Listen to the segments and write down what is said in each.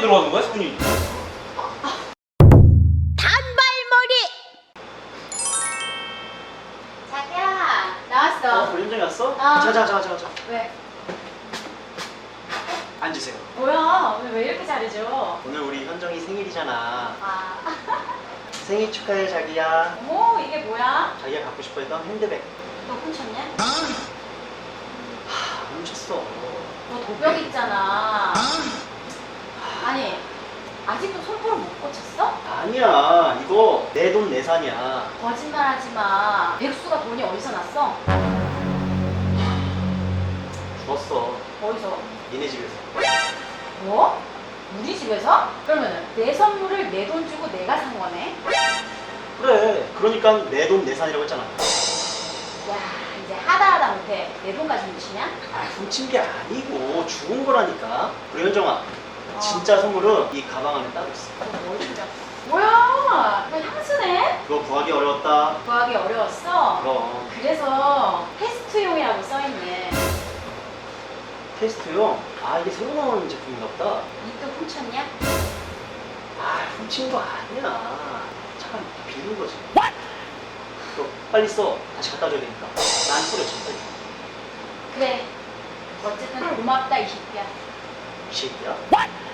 급하게 들어가는 거야 손이? 단발머리. 자기야 나왔어. 우리 현장에 왔어? 아. 자자 자 자 자 자 왜? 앉으세요 뭐야 오늘 왜 이렇게 잘해줘? 오늘 우리 현정이 생일이잖아 아, 생일 축하해 자기야 오 이게 뭐야? 자기가 갖고 싶어 했던 핸드백 너 훔쳤냐? 아 훔쳤어 너 도벽 있잖아. 아직도 손가락 못 고쳤어? 아니야 이거 내 돈 내산이야 거짓말하지 마. 백수가 돈이 어디서 났어? 주웠어 어디서? 니네 집에서 뭐? 우리 집에서? 그러면은 내 선물을 내 돈 주고 내가 산 거네? 그래 그러니까 내 돈 내산이라고 했잖아 야 이제 하다 하다 못해 내돈 가지고 미치냐? 아 훔친 게 아니고 죽은 거라니까 그래 현정아 어. 진짜 선물은 이 가방 안에 따로 있어 주자? 뭐야? 너 향수네? 그거 구하기 어려웠다 구하기 어려웠어? 그럼 그래서 테스트용이라고 써있네. 테스트요? 아 이게 새로 나오는 제품인가 보다 이또 훔쳤냐? 아 훔친 거 아니야 잠깐 빌린 거지 너 빨리 써 다시 갖다 줘야 되니까 난 뿌려 진짜 그래. 어쨌든 고맙다 이 새끼야. 이 새끼야 음,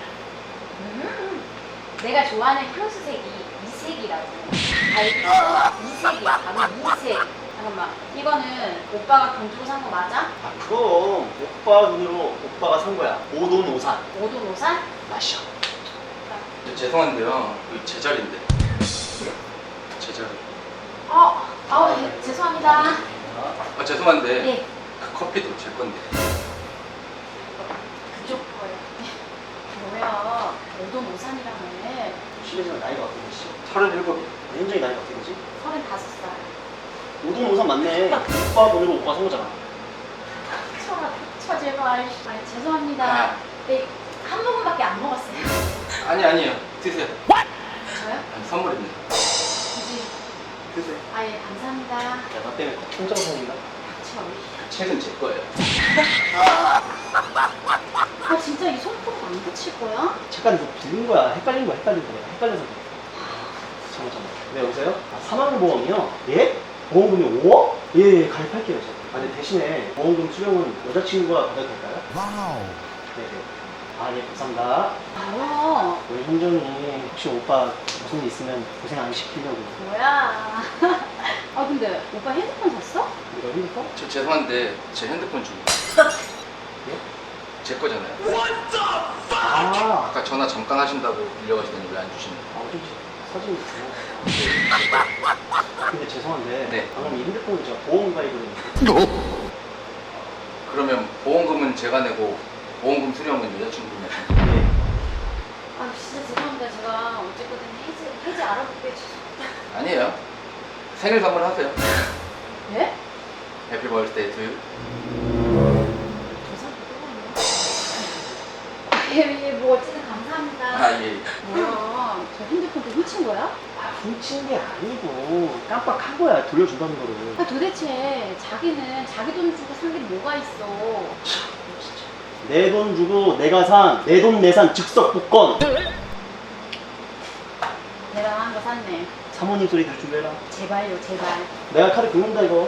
내가 좋아하는 향수색이 이색이라고. 알겠어? 이색이야. 바로 이색. 잠깐만. 이거는 오빠가 돈 주고 산 거 맞아? 아 그럼 오빠 돈으로 오빠가 산 거야 오돈 오산 오도노산? 마셔 저 죄송한데요. 이거 제 자리인데. 제 자리. 어, 아, 네, 죄송합니다. 아 죄송한데 네, 그 커피도 제 건데. 그쪽 거예요. 네. 뭐야, 오도노산이라며. 실례지만 나이가 어떻게 되시? 서른일곱이요. 현정이 나이가 어떻게 되지? 서른다섯 살. 오돈 오산 맞네 오빠 돈으로 오빠 산 거잖아 쳐라, 쳐 제발. 아니, 죄송합니다. 아. 네, 한 모금밖에 안 먹었어요. 아니 아니에요. 드세요. 저요? 아니, 선물입니다. 굳이. 그래 아, 예, 감사합니다. 야 나 때문에 통장 생긴다 저. 책은 제 거예요. 아, 진짜 이 손톱 안 붙일 거야? 잠깐 이거 빌린 거야 헷갈린 거야 헷갈린 거야 헷갈려서 그래 잠깐 잠깐 네 여보세요? 아, 사망 보험이요? 예? 보험금이 5억? 예, 예 가입할게요 저. 아 근데 대신에 보험금 수령은 여자친구가 받아도 될까요? 와우. 네네 아 예 감사합니다 뭐야? 우리 현정이 혹시 오빠 무슨 일 있으면 고생 안 시키려고 뭐야? 아, 근데 오빠 핸드폰 샀어? 이거 힘들까? 저 죄송한데 제 핸드폰 좀. 예? 제 거잖아요. 아, 아까 전화 잠깐 하신다고 빌려가시더니 왜 안 주시는 아 어쩐지 사진이 있구나 근데 죄송한데 네. 방금 이 핸드폰을 제가 보험 가입을 했는데 그러면 보험금은 제가 내고 보험금 수령은 여자친구분이 하시는 거예요? 네. 아, 진짜 죄송합니다. 제가 어쨌든 해지, 해지 알아볼게요. 아니에요. 생일 선물 하세요. 예? 해피 버스데이 투 유. 예, 예, 뭐 어쨌든 감사합니다. 아 예. 뭐야? 저 핸드폰도 훔친 거야? 아 훔친 게 아니고 깜빡한 거야 돌려준다는 거를 아, 도대체 자기는 자기 돈 주고 산 게 뭐가 있어? 내 돈 주고 내가 산 내 돈 내산 즉석 복권 대단한 거 샀네. 사모님 소리 들 준비해라 제발요, 제발. 내가 카드 긁는다 이거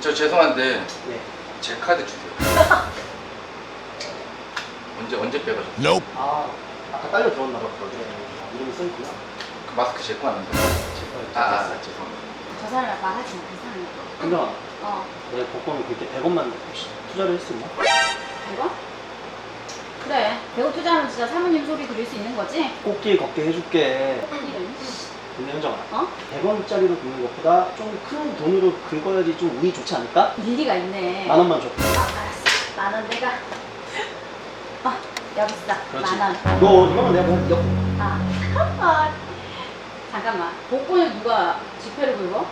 저 죄송한데 네. 제 카드 주세요. 언제 언제 빼가셨어요? Nope. 아 아까 딸려 들었나 봐 네. 이름이 써 있구나 그 마스크 제거 아닌데? 제가 아, 아 죄송합니다. 저 사람 말하지 마, 이상해. 현정아 어, 내가 복권 그렇게 100원만 혹시 투자를 있나? 이거? 그래. 배우 투자하면 진짜 사모님 소리 들을 수 있는 거지? 꽃길 걷게 해줄게 이런. 근데 현정아 어? 100원짜리로 긁는 것보다 좀 큰 돈으로 긁어야지 좀 운이 좋지 않을까? 일리가 있네. 만 원만 줘 아, 알았어. 만 원 내가. 아, 여기 있어. 그렇지 만 원. 너 이거만 내가 그냥 엮어 아, 아, 잠깐만. 복권을 누가 지폐를 긁어?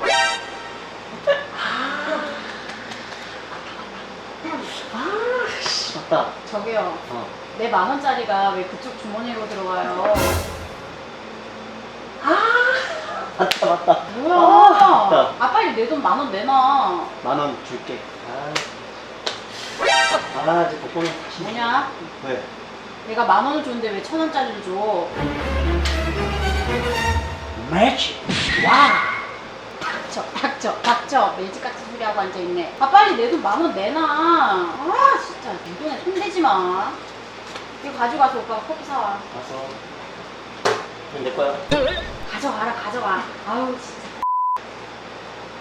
아, 씨, 맞다 저기요. 어. 내 만 원짜리가 왜 그쪽 주머니로 들어가요? 맞다 맞다 뭐야? 아, 맞다. 아, 빨리 내 돈 만 원 내놔. 만 원 줄게 아, 아 이제 복권은 다시 뭐냐? 왜? 내가 만 원을 줬는데 왜 천 원짜리를 줘? 매치. 와. 닥쳐, 닥쳐, 닥쳐. 매직 같은 소리 하고 앉아 있네. 아, 빨리 내 돈 만 원 내놔. 아, 진짜. 내 돈에 손대지 마. 이거 가져가서 오빠가 커피 사와. 이건 내 거야. 가져가라, 가져가. 아유, 진짜.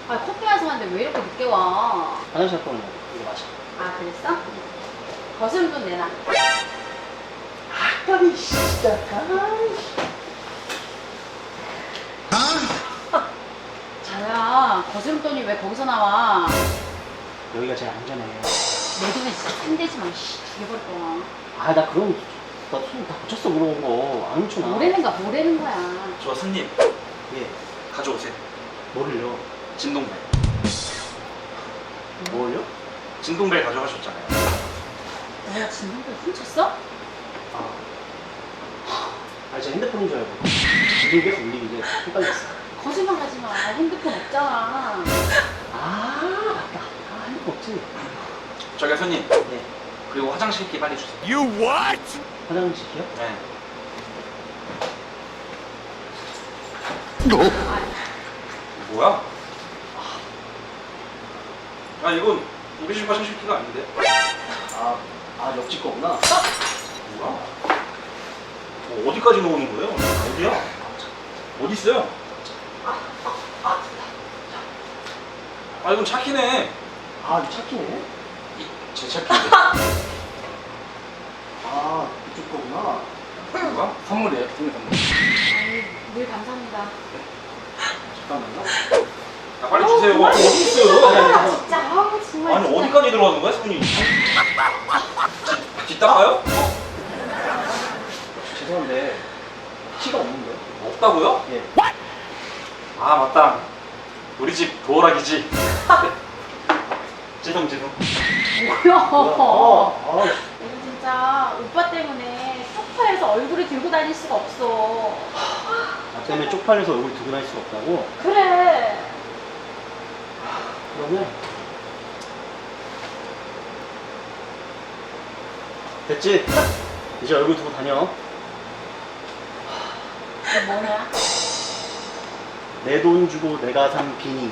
아, 커피 한 사는데 왜 이렇게 늦게 와? 화장실 갔다 오는 거. 이거 마셔. 아, 그랬어? 거스름 돈 내놔. 아까비 진짜. 아이씨. 자야, 거스름 돈이 왜 거기서 나와? 여기가 제일 안전해. 내 돈에 진짜 손대지 마. 씨, 죽여버릴 거야. 아, 나 그럼 나손다 고쳤어 물어본 거. 안 훔쳐나. 뭐라는 거야. 저 스님 예. 가져오세요. 뭐를요? 진동벨. 뭘요? 진동벨 가져가셨잖아요. 내가 진동벨 훔쳤어? 아. 아, 제 핸드폰인 줄 알고. 울리게 울리게 이제 헷갈렸어. 거짓말 하지 마. 핸드폰 없잖아. 아, 맞다. 아, 핸드폰 없지. 저기 손님 예. 그리고 화장실기 빨리 주세요. You what? 화장실이요? 네. 뭐야? 아 이건 우리 집 화장실기가 아닌데. 아, 아, 옆집 거구나. 뭐야? 뭐 어디까지 놓는 거예요? 어디야? 어디 있어요? 아 이건 차키네. 아, 이거 찾기네. 제 차키인데. 아, 이쪽 거구나. 뭐야? 선물이에요. 선물 선물. 아유, 늘 감사합니다. 잠깐만요. 아 빨리 주세요. 어디 아니, 있어요? 아니, 진짜, 아우, 정말. 아니 진짜. 어디까지 들어가는 거야 손이? 뒷담화요? 죄송한데, 키가 없는데요? 없다고요? 예. 아 맞다. 우리 집 도어락이지. 지성 지성. 뭐야. 아, 아, 이거 진짜 오빠 때문에 소파에서 얼굴을 들고 다닐 수가 없어. 나 때문에 쪽팔려서 얼굴 들고 다닐 수가 없다고? 그래. 그러면 됐지? 이제 얼굴 두고 다녀. 이거 뭐냐? 내 돈 주고 내가 산 비니.